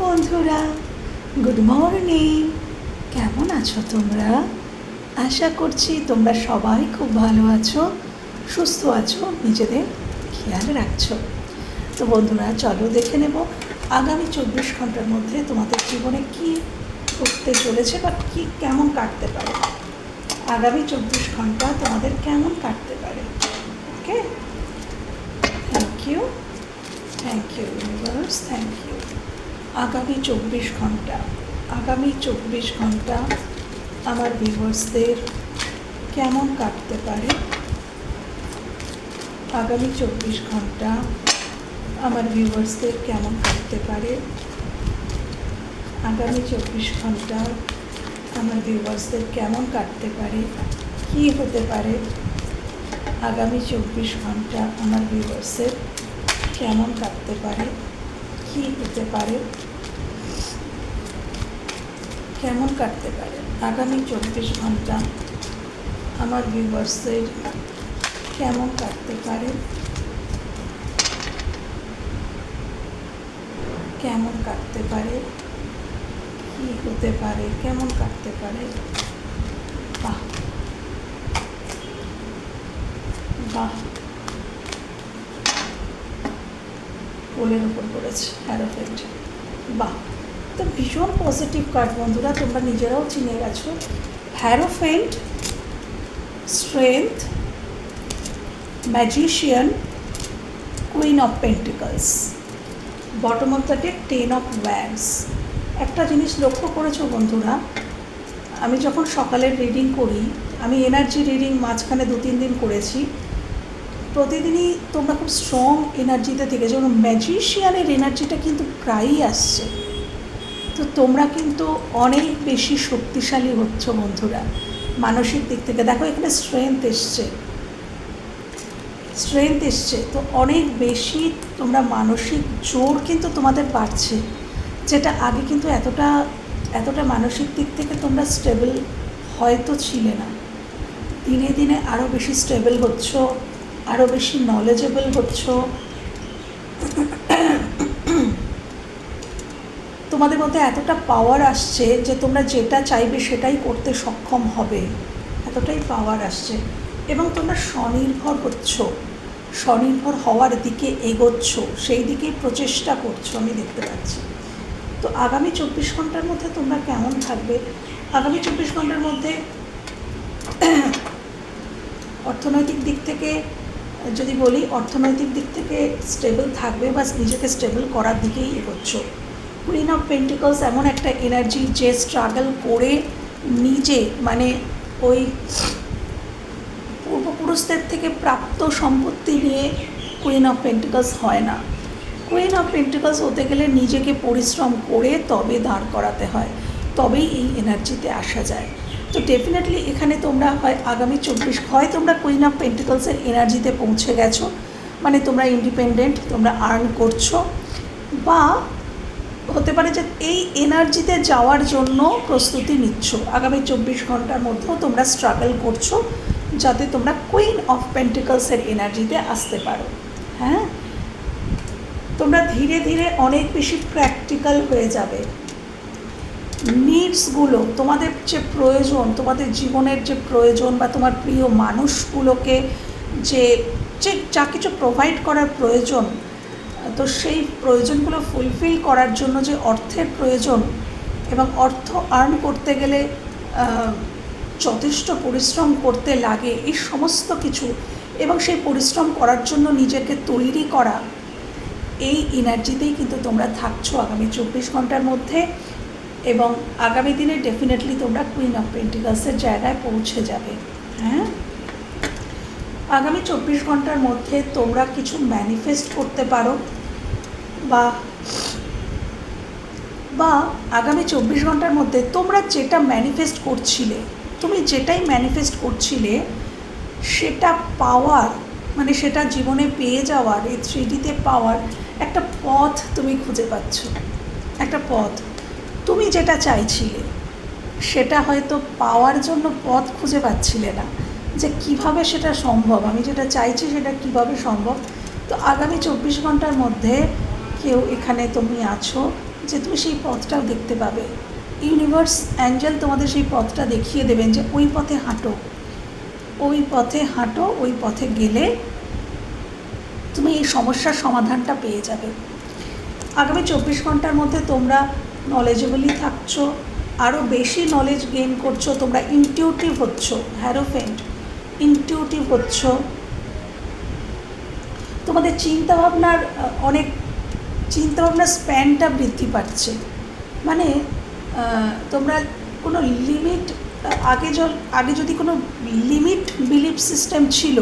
বন্ধুরা। Good morning কেমন আছো তোমরা? আশা করছি তোমরা সবাই খুব ভালো আছো, সুস্থ আছো, নিজেদের খেয়াল রাখছো। তো বন্ধুরা, চলো দেখে নেব আগামী চব্বিশ ঘণ্টার মধ্যে তোমাদের জীবনে কি করতে চলেছে বা কি কেমন কাটতে পারে। আগামী চব্বিশ ঘণ্টা তোমাদের কেমন কাটতে পারে। Okay thank you thank you universe thank you আগামী চব্বিশ ঘণ্টা, আগামী চব্বিশ ঘণ্টা আমার ভিউয়ার্সদের কেমন কাটতে পারে? আগামী চব্বিশ ঘণ্টা আমার ভিউয়ার্সদের কেমন কাটতে পারে? আগামী চব্বিশ ঘণ্টা আমার ভিউয়ার্সদের কেমন কাটতে পারে? কী হতে পারে? আগামী চব্বিশ ঘণ্টা আমার ভিউয়ার্সের কেমন কাটতে পারে? কী হতে পারে? কেমন কাটতে পারে? আগামী চব্বিশ ঘণ্টা আমার ভিউয়ার্সের কেমন কাটতে পারে? কেমন কাটতে পারে? কী হতে পারে? কেমন কাটতে পারে? বাহ। বাহ। পোলের উপর পড়েছে হ্যারোফেন্ট বাহ, তো ভীষণ পজিটিভ কার্ড বন্ধুরা, তোমরা নিজেরাও চিনে গেছো। Hierophant strength magician queen of pentacles bottom of the deck ten of wands একটা জিনিস লক্ষ্য করেছ বন্ধুরা, আমি যখন সকালের রিডিং করি, আমি এনার্জি রিডিং মাঝখানে দু তিন দিন করেছি প্রতিদিনই তোমরা খুব স্ট্রং এনার্জিতে থেকে যেমন ম্যাজিশিয়ানের এনার্জিটা কিন্তু প্রায়ই আসছে। তো তোমরা কিন্তু অনেক বেশি শক্তিশালী হচ্ছ বন্ধুরা। মানসিক দিক থেকে। দেখো, এখানে স্ট্রেংথ এসছে। স্ট্রেংথ এসছে। তো অনেক বেশি তোমরা মানসিক জোর কিন্তু তোমাদের বাড়ছে। যেটা আগে কিন্তু এতটা এতটা মানসিক দিক থেকে তোমরা স্টেবল হয়তো ছিলে না। দিনে দিনে আরও বেশি স্টেবল হচ্ছ। আরও বেশি নলেজেবল হচ্ছ? তোমাদের মধ্যে এতটা পাওয়ার আসছে যে তোমরা যেটা চাইবে সেটাই করতে সক্ষম হবে। এতটাই পাওয়ার আসছে। এবং তোমরা স্বনির্ভর হচ্ছ। স্বনির্ভর হওয়ার দিকে এগোচ্ছ। সেই দিকেই প্রচেষ্টা করছ, আমি দেখতে পাচ্ছি। তো আগামী চব্বিশ ঘণ্টার মধ্যে তোমরা কেমন থাকবে? আগামী চব্বিশ ঘণ্টার মধ্যে অর্থনৈতিক দিক থেকে যদি বলি, অর্থনৈতিক দিক থেকে স্টেবল থাকবে বা নিজেকে স্টেবল করার দিকেই এগোচ্ছ। কুইন অফ পেন্টিকলস এমন একটা এনার্জি যে স্ট্রাগল করে নিজে মানে ওই পূর্বপুরুষদের থেকে প্রাপ্ত সম্পত্তি নিয়ে কুইন অফ পেন্টিকলস হয় না। কুইন অফ পেন্টিকলস হতে গেলে নিজেকে পরিশ্রম করে তবে দাঁড় করাতে হয়, তবেই এই এনার্জিতে আসা যায়। তো ডেফিনেটলি এখানে তোমরা হয় আগামী চব্বিশ, হয় তোমরা কুইন অফ পেন্টিকলসের এনার্জিতে পৌঁছে গেছো মানে তোমরা ইন্ডিপেন্ডেন্ট তোমরা আর্ন করছ, বা হতে পারে যে এই এনার্জিতে যাওয়ার জন্য প্রস্তুতি নিচ্ছ। আগামী চব্বিশ ঘণ্টার মধ্যেও তোমরা স্ট্রাগল করছ, যাতে তোমরা কুইন অফ পেন্টিকলসের এনার্জিতে আসতে পারো। হ্যাঁ? তোমরা ধীরে ধীরে অনেক বেশি প্র্যাকটিক্যাল হয়ে যাবে। নিডসগুলো তোমাদের যে প্রয়োজন, তোমাদের জীবনের যে প্রয়োজন বা তোমার প্রিয় মানুষগুলোকে যে যে যা কিছু প্রোভাইড করার প্রয়োজন, তো সেই প্রয়োজনগুলো ফুলফিল করার জন্য যে অর্থের প্রয়োজন এবং অর্থ আর্ন করতে গেলে যথেষ্ট পরিশ্রম করতে লাগে, এই সমস্ত কিছু এবং সেই পরিশ্রম করার জন্য নিজেকে তৈরি করা, এই এনার্জিতেই কিন্তু তোমরা থাকছো আগামী চব্বিশ ঘণ্টার মধ্যে। এবং আগামী দিনে ডেফিনেটলি তোমরা কুইন অফ পেন্টিকালসের জায়গায় পৌঁছে যাবে হ্যাঁ? আগামী চব্বিশ ঘণ্টার মধ্যে তোমরা কিছু ম্যানিফেস্ট করতে পারো বা বা আগামী চব্বিশ ঘণ্টার মধ্যে তোমরা যেটা ম্যানিফেস্ট করছিলে, তুমি যেটাই ম্যানিফেস্ট করছিলে, সেটা পাওয়ার মানে সেটা জীবনে পেয়ে যাওয়ার, এই থ্রিডিতে পাওয়ার একটা পথ তুমি খুঁজে পাচ্ছ, একটা পথ। তুমি যেটা চাইছিলে, সেটা হয়তো পাওয়ার জন্য পথ খুঁজে পাচ্ছিলে না, যে কীভাবে সেটা সম্ভব, আমি যেটা চাইছি সেটা কীভাবে সম্ভব। তো আগামী চব্বিশ ঘণ্টার মধ্যে কেউ এখানে তুমি আছো, যে তুমি সেই পথটাও দেখতে পাবে। ইউনিভার্স অ্যাঞ্জেল তোমাদের সেই পথটা দেখিয়ে দেবেন যে ওই পথে হাঁটো। ওই পথে হাঁটো, ওই পথে গেলে তুমি এই সমস্যার সমাধানটা পেয়ে যাবে। আগামী চব্বিশ ঘণ্টার মধ্যে তোমরা নলেজেবলই থাকছো আরও বেশি নলেজ গেইন করছ, তোমরা ইনটিউটিভ হচ্ছ হ্যারোফেন্ট ইনটিউটিভ হচ্ছ। তোমাদের চিন্তাভাবনার অনেক চিন্তাভাবনার স্প্যানটা বৃদ্ধি পাচ্ছে। মানে তোমরা কোনো লিমিট আগে আগে যদি কোনো লিমিট বিলিফ সিস্টেম ছিল,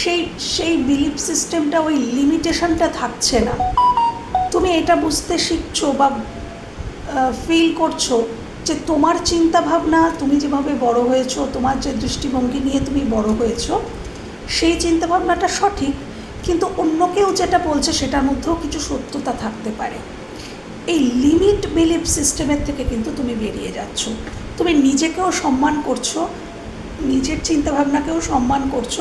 সেই সেই বিলিফ সিস্টেমটা ওই লিমিটেশনটা থাকছে না। তুমি এটা বুঝতে শিখছো বা ফিল করছ যে তোমার চিন্তা ভাবনা তুমি যেভাবে বড় হয়েছো, তোমার যে দৃষ্টিভঙ্গি নিয়ে তুমি বড় হয়েছো, সেই চিন্তা ভাবনাটা সঠিক, কিন্তু অন্য কেউ যেটা বলছে সেটার মধ্যেও কিছু সত্যতা থাকতে পারে। এই লিমিট বিলিফ সিস্টেমের থেকে কিন্তু তুমি বেরিয়ে যাচ্ছ। তুমি নিজেকেও সম্মান করছ, নিজের চিন্তাভাবনাকেও সম্মান করছ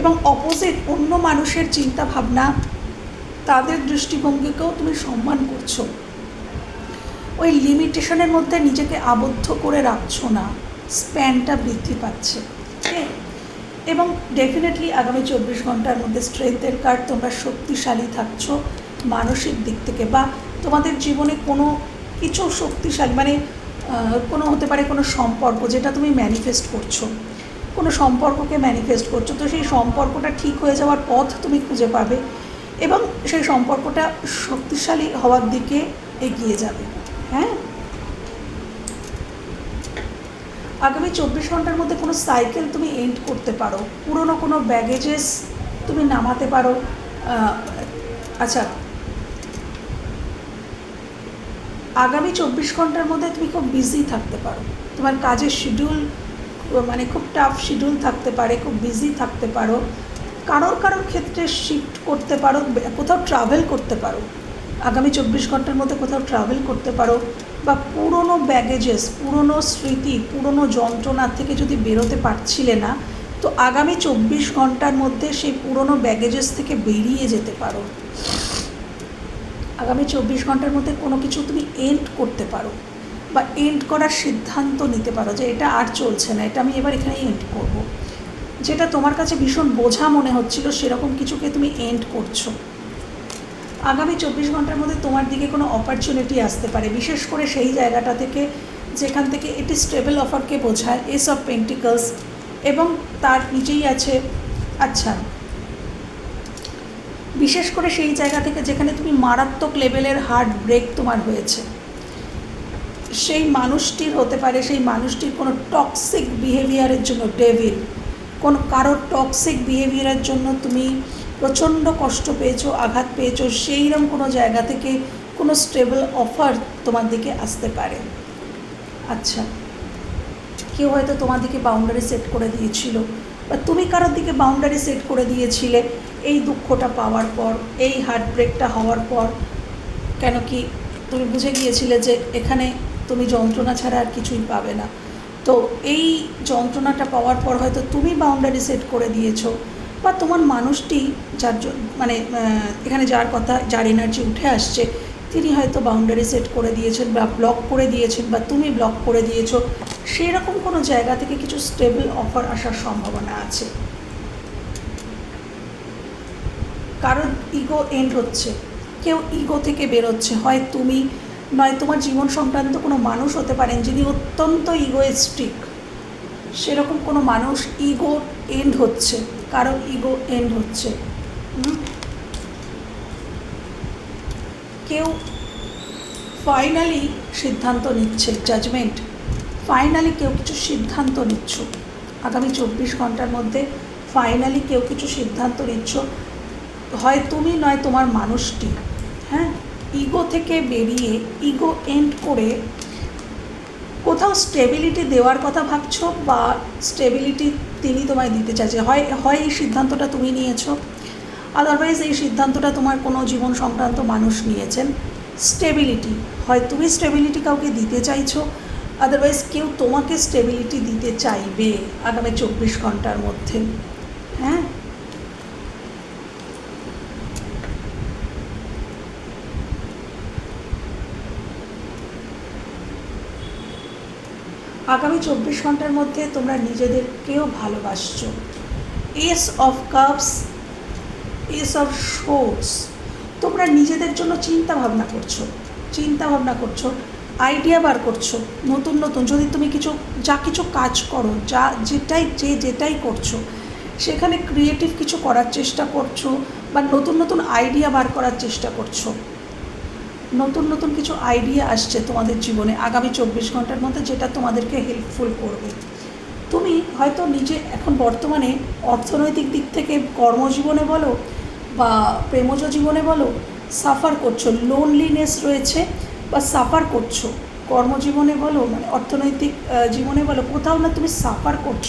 এবং অপোজিট অন্য মানুষের চিন্তাভাবনা, তাদের দৃষ্টিভঙ্গিকেও তুমি সম্মান করছ। ওই লিমিটেশনের মধ্যে নিজেকে আবদ্ধ করে রাখছো না। স্প্যানটা বৃদ্ধি পাচ্ছে। এবং ডেফিনেটলি আগামী চব্বিশ ঘণ্টার মধ্যে স্ট্রেংথের কার্ড তোমরা শক্তিশালী থাকছো মানসিক দিক থেকে বা তোমাদের জীবনে কোনো কিছু শক্তিশালী মানে কোনো হতে পারে কোনো সম্পর্ক যেটা তুমি ম্যানিফেস্ট করছ। কোনো সম্পর্ককে ম্যানিফেস্ট করছ। তো সেই সম্পর্কটা ঠিক হয়ে যাওয়ার পথ তুমি খুঁজে পাবে এবং সেই সম্পর্কটা শক্তিশালী হওয়ার দিকে এগিয়ে যাবে। হ্যাঁ? আগামী চব্বিশ ঘণ্টার মধ্যে কোনো সাইকেল তুমি এন্ড করতে পারো। পুরনো কোনো ব্যাগেজেস তুমি নামাতে পারো। আচ্ছা। আগামী চব্বিশ ঘণ্টার মধ্যে তুমি খুব বিজি থাকতে পারো। তোমার কাজের শিডিউল মানে খুব টাফ শিডিউল থাকতে পারে, খুব বিজি থাকতে পারো। কারোর কারোর ক্ষেত্রে শিফট করতে পারো, কোথাও ট্রাভেল করতে পারো। আগামী চব্বিশ ঘণ্টার মধ্যে কোথাও ট্রাভেল করতে পারো বা পুরনো ব্যাগেজেস পুরনো স্মৃতি, পুরনো যন্ত্রণা থেকে যদি বেরোতে পারছিলে না, তো আগামী চব্বিশ ঘণ্টার মধ্যে সেই পুরনো ব্যাগেজেস থেকে বেরিয়ে যেতে পারো আগামী চব্বিশ ঘণ্টার মধ্যে কোনো কিছু তুমি এন্ড করতে পারো বা এন্ড করার সিদ্ধান্ত নিতে পারো যে এটা আর চলছে না, এটা আমি এবার এখানে এন্ড করব। যেটা তোমার কাছে ভীষণ বোঝা মনে হচ্ছিল সেরকম কিছুকে তুমি এন্ড করছ আগামী চব্বিশ ঘণ্টার মধ্যে তোমার দিকে কোনো অপরচুনিটি আসতে পারে। বিশেষ করে সেই জায়গাটা থেকে যেখান থেকে এটি স্টেবল অফারকে বোঝায় এস অফ পেন্টিকলস এবং তার নিচেই আছে আচ্ছা। বিশেষ করে সেই জায়গা থেকে যেখানে তুমি মারাত্মক লেভেলের হার্ট ব্রেক তোমার হয়েছে। সেই মানুষটির হতে পারে, সেই মানুষটির কোনো টক্সিক বিহেভিয়ারের জন্য ডেভিল কোনো কারোর টক্সিক বিহেভিয়ারের জন্য তুমি প্রচণ্ড কষ্ট পেয়েছ, আঘাত পেয়েছ সেইরকম কোনো জায়গা থেকে কোনো স্টেবল অফার তোমার দিকে আসতে পারে। আচ্ছা কেউ হয়তো তোমার দিকে বাউন্ডারি সেট করে দিয়েছিল, বা তুমি কারোর দিকে বাউন্ডারি সেট করে দিয়েছিলে, এই দুঃখটা পাওয়ার পর, এই হার্ট ব্রেকটা হওয়ার পর, কেন কি তুমি বুঝে গিয়েছিলে যে এখানে তুমি যন্ত্রণা ছাড়া আর কিছুই পাবে না। তো এই যন্ত্রণাটা পাওয়ার পর হয়তো তুমি বাউন্ডারি সেট করে দিয়েছ বা তোমার মানুষটি যার মানে এখানে যার কথা, যার এনার্জি উঠে আসছে, তিনি হয়তো বাউন্ডারি সেট করে দিয়েছেন বা ব্লক করে দিয়েছেন বা তুমি ব্লক করে দিয়েছ সেই রকম কোনো জায়গা থেকে কিছু স্টেবল অফার আসার সম্ভাবনা আছে? কারোর ইগো এন্ড হচ্ছে, কেউ ইগো থেকে বেরোচ্ছে, হয় তুমি, নয় তোমার জীবন সংক্রান্ত কোনো মানুষ হতে পারেন যিনি অত্যন্ত ইগোয়েস্টিক সেরকম কোনো মানুষ ইগো এন্ড হচ্ছে, কারও ইগো এন্ড হচ্ছে? কেউ ফাইনালি সিদ্ধান্ত নিচ্ছে জাজমেন্ট ফাইনালি কেউ কিছু সিদ্ধান্ত নিচ্ছ। আগামী চব্বিশ ঘণ্টার মধ্যে ফাইনালি কেউ কিছু সিদ্ধান্ত নিচ্ছ, হয় তুমি নয় তোমার মানুষটি। হ্যাঁ? ইগো থেকে বেরিয়ে ইগো এন্ড করে কোথাও স্টেবিলিটি দেওয়ার কথা ভাবছ বা স্টেবিলিটি তিনি তোমায় দিতে চাইছে? হয় হয় এই সিদ্ধান্তটা তুমি নিয়েছো? আদারওয়াইজ এই সিদ্ধান্তটা তোমার কোনো জীবন সংক্রান্ত মানুষ নিয়েছেন। স্টেবিলিটি হয় তুমি স্টেবিলিটি কাউকে দিতে চাইছো? আদারওয়াইজ কেউ তোমাকে স্টেবিলিটি দিতে চাইবে আগামী চব্বিশ ঘণ্টার মধ্যে। হ্যাঁ? আগামী চব্বিশ ঘণ্টার মধ্যে তোমরা নিজেদেরকেও ভালোবাসছো। Ace of cups ace of swords তোমরা নিজেদের জন্য চিন্তা ভাবনা করছ, চিন্তা ভাবনা করছ আইডিয়া বার করছ, নতুন নতুন, যদি তুমি কিছু, যা কিছু কাজ করো, যা যেটাই, যে যেটাই করছ, সেখানে ক্রিয়েটিভ কিছু করার চেষ্টা করছ বা নতুন নতুন আইডিয়া বার করার চেষ্টা করছ নতুন নতুন কিছু আইডিয়া আসছে তোমাদের জীবনে আগামী চব্বিশ ঘণ্টার মধ্যে যেটা তোমাদেরকে হেল্পফুল করবে। তুমি হয়তো নিজে এখন বর্তমানে অর্থনৈতিক দিক থেকে কর্মজীবনে বলো বা প্রেমজ জীবনে বলো সাফার করছ লোনলিনেস রয়েছে বা সাফার করছ। কর্মজীবনে বলো মানে অর্থনৈতিক জীবনে বলো, কোথাও না তুমি সাফার করছ,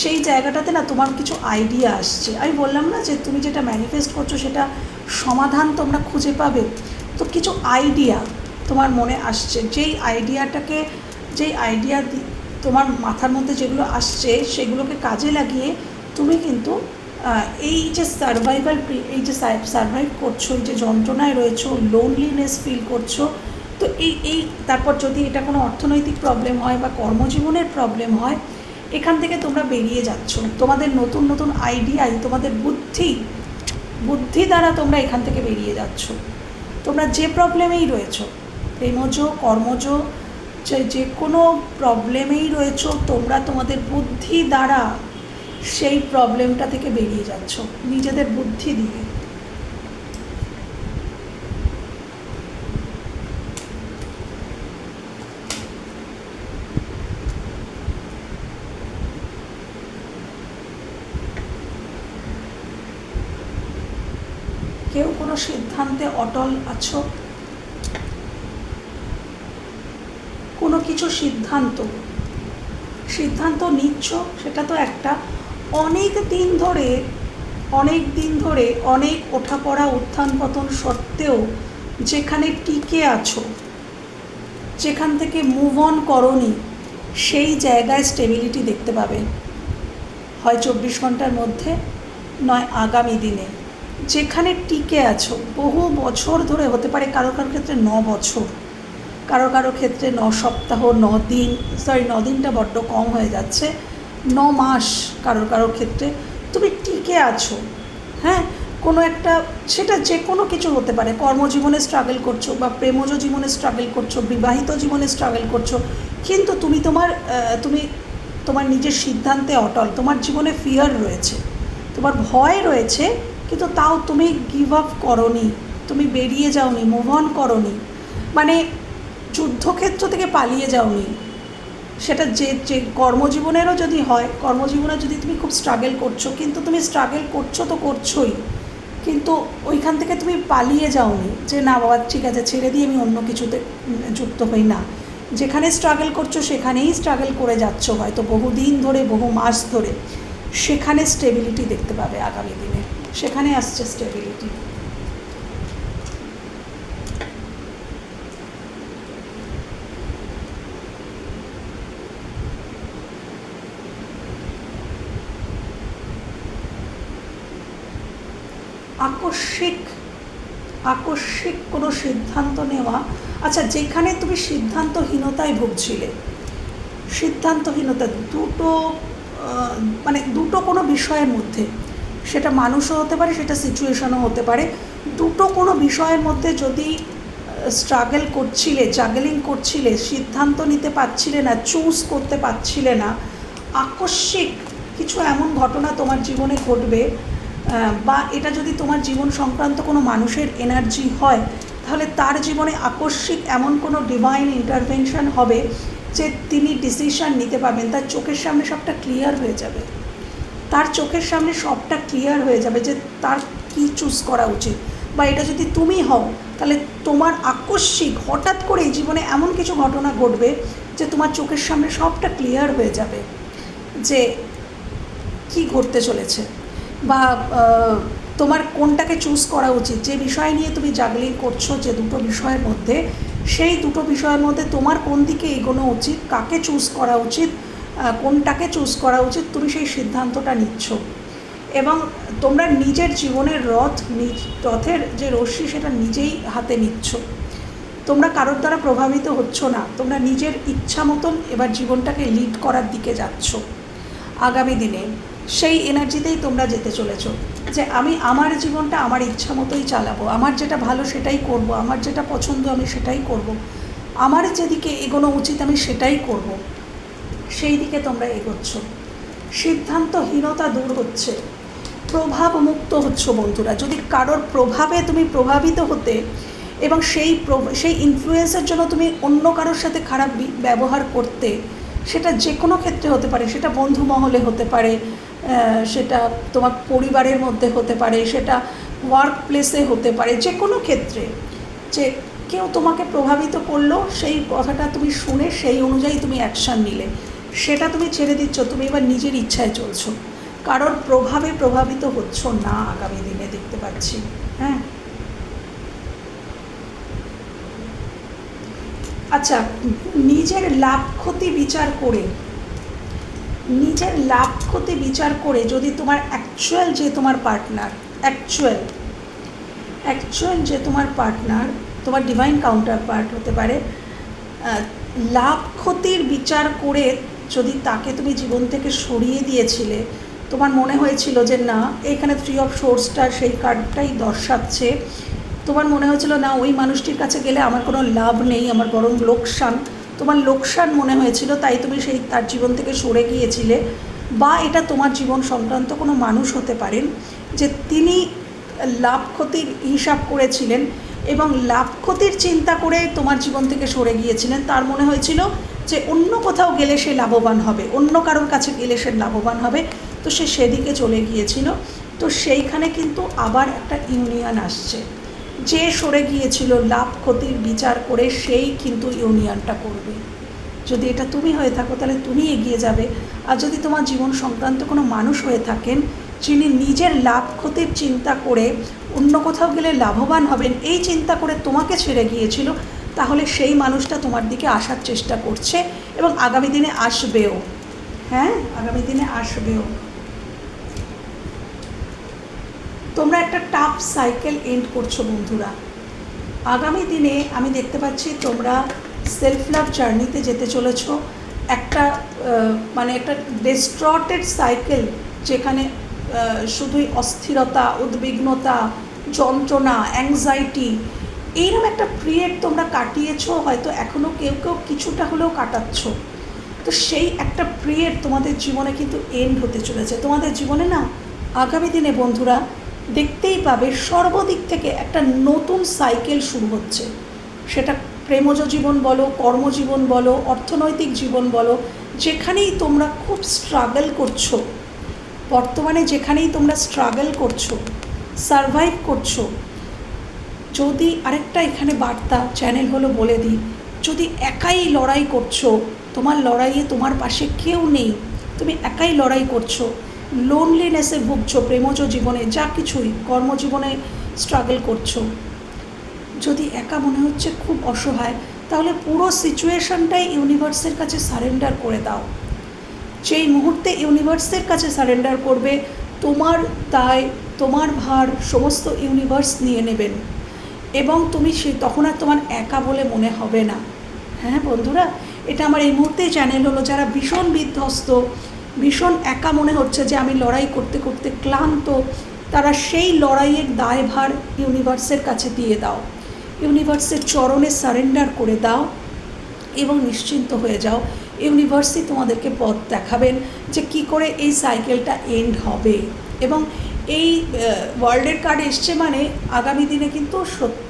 সেই জায়গাটাতে না তোমার কিছু আইডিয়া আসছে। আমি বললাম না যে তুমি যেটা ম্যানিফেস্ট করছ সেটা সমাধান তোমরা খুঁজে পাবে। তো কিছু আইডিয়া তোমার মনে আসছে, যেই আইডিয়াটাকে যেই আইডিয়া তোমার মাথার মধ্যে যেগুলো আসছে, সেগুলোকে কাজে লাগিয়ে তুমি কিন্তু এই যে সার্ভাইভাল এই যে সার্ভাইভ করছ, এই যে যন্ত্রণায় রয়েছো লোনলিনেস ফিল করছ, তো এই এই, তারপর যদি এটা কোনো অর্থনৈতিক প্রবলেম হয় বা কর্মজীবনের প্রবলেম হয়, এখান থেকে তোমরা বেরিয়ে যাচ্ছ। তোমাদের নতুন নতুন আইডিয়াই তোমাদের বুদ্ধি বুদ্ধি দ্বারা তোমরা এখান থেকে বেরিয়ে যাচ্ছ। তোমরা যে প্রবলেমেই রয়েছো, প্রেমজ, কর্মজ, যে যে কোনো প্রবলেমেই রয়েছো, তোমরা তোমাদের বুদ্ধি দ্বারা সেই প্রবলেমটা থেকে বেরিয়ে যাচ্ছ, নিজেদের বুদ্ধি দিয়ে। কেউ কোনো সিদ্ধান্তে অটল আছো? কোনো কিছু সিদ্ধান্ত? সিদ্ধান্ত নিচ্ছ? সেটা তো একটা। অনেক দিন ধরে, অনেক দিন ধরে অনেক ওঠাপড়া উত্থান পতন সত্ত্বেও যেখানে টিকে আছো, যেখান থেকে মুভ অন করনি, সেই জায়গায় স্টেবিলিটি দেখতে পাবে। হয় চব্বিশ ঘণ্টার মধ্যে, নয় আগামী দিনে। যেখানে টিকে আছো, বহু বছর ধরে হতে পারে কারও কারও ক্ষেত্রে ন বছর, কারও কারও ক্ষেত্রে ন সপ্তাহ, ন দিন সরি ন দিনটা বড্ড কম হয়ে যাচ্ছে, ন মাস কারও কারও ক্ষেত্রে। তুমি টিকে আছো হ্যাঁ? কোনো একটা, সেটা যে কোনো কিছু হতে পারে। কর্মজীবনে স্ট্রাগল করছ বা প্রেমজ জীবনে স্ট্রাগল করছ, বিবাহিত জীবনে স্ট্রাগল করছ, কিন্তু তুমি তোমার তুমি তোমার নিজের সিদ্ধান্তে অটল, তোমার জীবনে ফিয়ার রয়েছে, তোমার ভয় রয়েছে কিন্তু তাও তুমি গিভ আপ করনি, তুমি বেরিয়ে যাওনি মুভ অন করনি। মানে যুদ্ধক্ষেত্র থেকে পালিয়ে যাওনি। সেটা যে যে কর্মজীবনেরও যদি হয়, কর্মজীবনে যদি তুমি খুব স্ট্রাগল করছ, কিন্তু তুমি স্ট্রাগল করছ তো করছোই। কিন্তু ওইখান থেকে তুমি পালিয়ে যাওনি যে, না বাবা, ঠিক আছে, ছেড়ে দিয়ে আমি অন্য কিছুতে যুক্ত হই না। যেখানে স্ট্রাগল করছ, সেখানেই স্ট্রাগল করে যাচ্ছ হয়তো বহুদিন ধরে, বহু মাস ধরে। সেখানে স্টেবিলিটি দেখতে পাবে আগামী দিনে। সেখানে আসছে স্টেবিলিটি আকস্মিক আকস্মিক কোনো সিদ্ধান্ত নেওয়া। আচ্ছা যেখানে তুমি সিদ্ধান্তহীনতায় ভুগছিলে, সিদ্ধান্তহীনতা দুটো মানে দুটো কোনো বিষয়ের মধ্যে সেটা মানুষও হতে পারে, সেটা সিচুয়েশনও হতে পারে। দুটো কোনো বিষয়ের মধ্যে যদি স্ট্রাগল করছিলে জাগলিং করছিলে, সিদ্ধান্ত নিতে পারছিলে না চুজ করতে পারছিলে না, আকস্মিক কিছু এমন ঘটনা তোমার জীবনে ঘটবে বা এটা যদি তোমার জীবন সংক্রান্ত কোনো মানুষের এনার্জি হয়, তাহলে তার জীবনে আকস্মিক এমন কোনো ডিভাইন ইন্টারভেনশন হবে যে তিনি ডিসিশন নিতে পারবেন। তার চোখের সামনে সবটা ক্লিয়ার হয়ে যাবে। তার চোখের সামনে সবটা ক্লিয়ার হয়ে যাবে যে তার কী চুজ করা উচিত। বা এটা যদি তুমি হও, তাহলে তোমার আকস্মিক হঠাৎ করে জীবনে এমন কিছু ঘটনা ঘটবে যে তোমার চোখের সামনে সবটা ক্লিয়ার হয়ে যাবে যে কি ঘটতে চলেছে। বা তোমার কোনটাকে চুজ করা উচিত? যে বিষয় নিয়ে তুমি জাগলিং করছ যে দুটো বিষয়ের মধ্যে, সেই দুটো বিষয়ের মধ্যে তোমার কোন দিকে এগোনো উচিত? কাকে চুজ করা উচিত? কোনটাকে চুজ করা উচিত, তুমি সেই সিদ্ধান্তটা নিচ্ছ। এবং তোমরা নিজের জীবনের রথ, নিজ রথের যে রশ্মি, সেটা নিজেই হাতে নিচ্ছ। তোমরা কারোর দ্বারা প্রভাবিত হচ্ছ না। তোমরা নিজের ইচ্ছা মতন এবার জীবনটাকে লিড করার দিকে যাচ্ছ। আগামী দিনে সেই এনার্জিতেই তোমরা যেতে চলেছো যে আমি আমার জীবনটা আমার ইচ্ছা মতোই চালাবো। আমার যেটা ভালো সেটাই করব। আমার যেটা পছন্দ আমি সেটাই করব। আমার যেদিকে এগোনো উচিত আমি সেটাই করব। সেই দিকে তোমরা এগোচ্ছ। সিদ্ধান্তহীনতা দূর হচ্ছে। প্রভাব মুক্ত হচ্ছ বন্ধুরা। যদি কারোর প্রভাবে তুমি প্রভাবিত হতে এবং সেই সেই ইনফ্লুয়েন্সের জন্য তুমি অন্য কারোর সাথে খারাপ ব্যবহার করতে, সেটা যে কোনো ক্ষেত্রে হতে পারে। সেটা বন্ধু মহলে হতে পারে সেটা তোমার পরিবারের মধ্যে হতে পারে, সেটা ওয়ার্ক প্লেসে হতে পারে যে কোনো ক্ষেত্রে। যে কেউ তোমাকে প্রভাবিত করল, সেই কথাটা তুমি শুনে সেই অনুযায়ী তুমি অ্যাকশান নিলে। সেটা তুমি ছেড়ে দিচ্ছ, তুমি এবার নিজের ইচ্ছায় চলছো। কারোর প্রভাবে প্রভাবিত হচ্ছ না আগামী দিনে, দেখতে পাচ্ছি। হ্যাঁ? আচ্ছা নিজের লাভ ক্ষতি বিচার করে, নিজের লাভ ক্ষতি বিচার করে যদি তোমার অ্যাকচুয়াল যে তোমার পার্টনার অ্যাকচুয়াল অ্যাকচুয়াল যে তোমার পার্টনার তোমার ডিভাইন কাউন্টার পার্ট হতে পারে লাভ ক্ষতির বিচার করে যদি তাকে তুমি জীবন থেকে সরিয়ে দিয়েছিলে, তোমার মনে হয়েছিল যে না, এখানে থ্রি অফ সোর্সটা সেই কার্ডটাই দর্শাচ্ছে। তোমার মনে হয়েছিল না, ওই মানুষটির কাছে গেলে আমার কোনো লাভ নেই, আমার বরং লোকসান। তোমার লোকসান মনে হয়েছিল, তাই তুমি সেই তার জীবন থেকে সরে গিয়েছিলে। বা এটা তোমার জীবন সংক্রান্ত কোনো মানুষ হতে পারেন, যে তিনি লাভ ক্ষতির হিসাব করেছিলেন এবং লাভ ক্ষতির চিন্তা করে তোমার জীবন থেকে সরে গিয়েছিলেন। তার মনে হয়েছিল যে অন্য কোথাও গেলে সে লাভবান হবে, অন্য কারোর কাছে গেলে সে লাভবান হবে। তো সে সেদিকে চলে গিয়েছিল। তো সেইখানে কিন্তু আবার একটা ইউনিয়ন আসছে। যে সরে গিয়েছিল লাভ ক্ষতির বিচার করে সেই কিন্তু ইউনিয়নটা করবে। যদি এটা তুমি হয়ে থাকো, তাহলে তুমি এগিয়ে যাবে। আর যদি তোমার জীবন সংক্রান্ত কোনো মানুষ হয়ে থাকেন, যিনি নিজের লাভ ক্ষতির চিন্তা করে অন্য কোথাও গেলে লাভবান হবেন, এই চিন্তা করে তোমাকে ছেড়ে গিয়েছিল তাহলে সেই মানুষটা তোমার দিকে আসার চেষ্টা করছে এবং আগামী দিনে আসবেও। হ্যাঁ? আগামী দিনে আসবেও। তোমরা একটা টাফ সাইকেল এন্ড করছ বন্ধুরা। আগামী দিনে আমি দেখতে পাচ্ছি তোমরা সেলফ লাভ জার্নিতে যেতে চলেছ। একটা মানে একটা ডিস্ট্রটেড সাইকেল যেখানে শুধুই অস্থিরতা, উদ্বিগ্নতা, যন্ত্রণা অ্যাংজাইটি এইরকম একটা পিরিয়ড তোমরা কাটিয়েছো, হয়তো এখনও কেউ কেউ কিছুটা হলেও কাটাচ্ছ। তো সেই একটা পিরিয়ড তোমাদের জীবনে কিন্তু এন্ড হতে চলেছে। তোমাদের জীবনে না, আগামী দিনে বন্ধুরা, দেখতেই পাবে সর্বদিক থেকে একটা নতুন সাইকেল শুরু হচ্ছে। সেটা প্রেমজ জীবন বলো কর্মজীবন বলো, অর্থনৈতিক জীবন বলো, যেখানেই তোমরা খুব স্ট্রাগল করছ, বর্তমানে যেখানেই তোমরা স্ট্রাগল করছ সারভাইভ করছ যদি আরেকটা এখানে বার্তা চ্যানেল হলো বলে দিই। যদি একাই লড়াই করছ, তোমার লড়াইয়ে তোমার পাশে কেউ নেই, তুমি একাই লড়াই করছ লোনলিনেসে ভুগছো, প্রেমজ জীবনে যা কিছুই কর্মজীবনে স্ট্রাগল করছ, যদি একা মনে হচ্ছে খুব অসহায়, তাহলে পুরো সিচুয়েশনটাই ইউনিভার্সের কাছে সারেন্ডার করে দাও। যেই মুহূর্তে ইউনিভার্সের কাছে সারেন্ডার করবে, তোমার দায়, তোমার ভার সমস্ত ইউনিভার্স নিয়ে নেবেন। এবং তুমি সে তখন আর তোমার একা বলে মনে হবে না। হ্যাঁ বন্ধুরা, এটা আমার এই মুহূর্তেই চ্যানেল হলো যারা ভীষণ বিধ্বস্ত, ভীষণ একা মনে হচ্ছে যে আমি লড়াই করতে করতে ক্লান্ত, তারা সেই লড়াইয়ের দায়ভার ইউনিভার্সের কাছে দিয়ে দাও। ইউনিভার্সের চরণে সারেন্ডার করে দাও এবং নিশ্চিন্ত হয়ে যাও। ইউনিভার্সই তোমাদেরকে পথ দেখাবেন যে কি করে এই সাইকেলটা এন্ড হবে। এবং এই ওয়ার্ল্ডের কার্ড এসছে মানে আগামী দিনে কিন্তু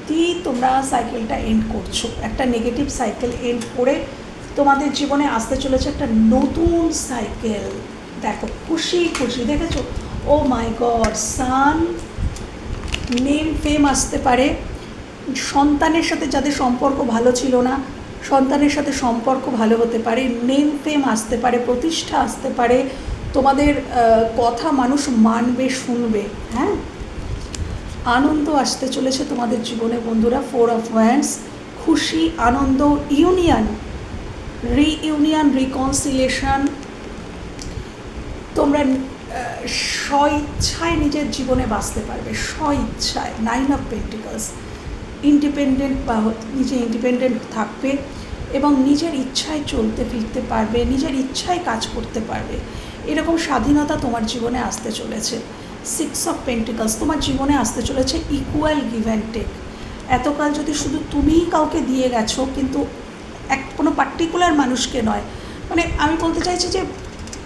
সত্যিই তোমরা সাইকেলটা এন্ড করছ। একটা নেগেটিভ সাইকেল এন্ড করে তোমাদের জীবনে আসতে চলেছে একটা নতুন সাইকেল দেখো, খুশি খুশি, দেখেছ? ও my God son name fame আসতে পারে। সন্তানের সাথে যাদের সম্পর্ক ভালো ছিল না, সন্তানের সাথে সম্পর্ক ভালো হতে পারে নেম ফেম আসতে পারে, প্রতিষ্ঠা আসতে পারে। তোমাদের কথা মানুষ মানবে, শুনবে হ্যাঁ? আনন্দ আসতে চলেছে তোমাদের জীবনে বন্ধুরা। ফোর অফ ওয়ান্স খুশি আনন্দ ইউনিয়ন রিইউনিয়ন রিকনসিলেশন তোমরা আহ, স্ব ইচ্ছায় নিজের জীবনে বাঁচতে পারবে স্ব ইচ্ছায় নাইন অফ পেন্টিকলস ইন্ডিপেন্ডেন্ট বা নিজে ইন্ডিপেন্ডেন্ট থাকবে এবং নিজের ইচ্ছায় চলতে ফিরতে পারবে নিজের ইচ্ছায় কাজ করতে পারবে। এরকম স্বাধীনতা তোমার জীবনে আসতে চলেছে। সিক্স অফ পেন্টিকালস তোমার জীবনে আসতে চলেছে ইকুয়াল গিভ অ্যান্ড টেক এতকাল যদি শুধু তুমিই কাউকে দিয়ে গেছো, কিন্তু এক, কোনো পার্টিকুলার মানুষকে নয় মানে আমি বলতে চাইছি যে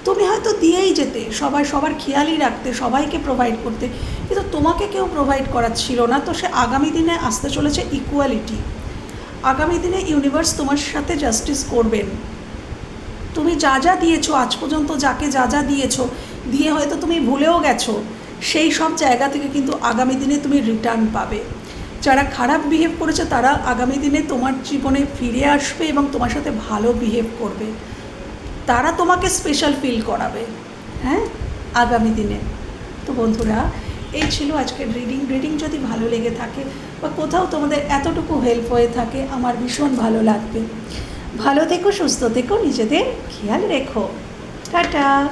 তুমি হয়তো দিয়েই যেতে, সবাই, সবার খেয়ালই রাখতে, সবাইকে প্রোভাইড করতে, কিন্তু তোমাকে কেউ প্রোভাইড করার ছিল না, তো সে আগামী দিনে আসতে চলেছে ইকুয়ালিটি আগামী দিনে ইউনিভার্স তোমার সাথে জাস্টিস করবেন। তুমি যা যা দিয়েছ, আজ পর্যন্ত যাকে যা যা দিয়েছ, দিয়ে হয়তো তুমি ভুলেও গেছো সেই সব জায়গা থেকে কিন্তু আগামী দিনে তুমি রিটার্ন পাবে। যারা খারাপ বিহেভ করেছে, তারা আগামী দিনে তোমার জীবনে ফিরে আসবে এবং তোমার সাথে ভালো বিহেভ করবে। তারা তোমাকে স্পেশাল ফিল করাবে হ্যাঁ? আগামী দিনে। তো বন্ধুরা, এই ছিল আজকের রিডিং রিডিং যদি ভালো লেগে থাকে বা কোথাও তোমাদের এতটুকু হেল্প হয়ে থাকে, আমার ভীষণ ভালো লাগবে। ভালো থেকো, সুস্থ থেকো, নিজেদের খেয়াল রেখো। টাটা!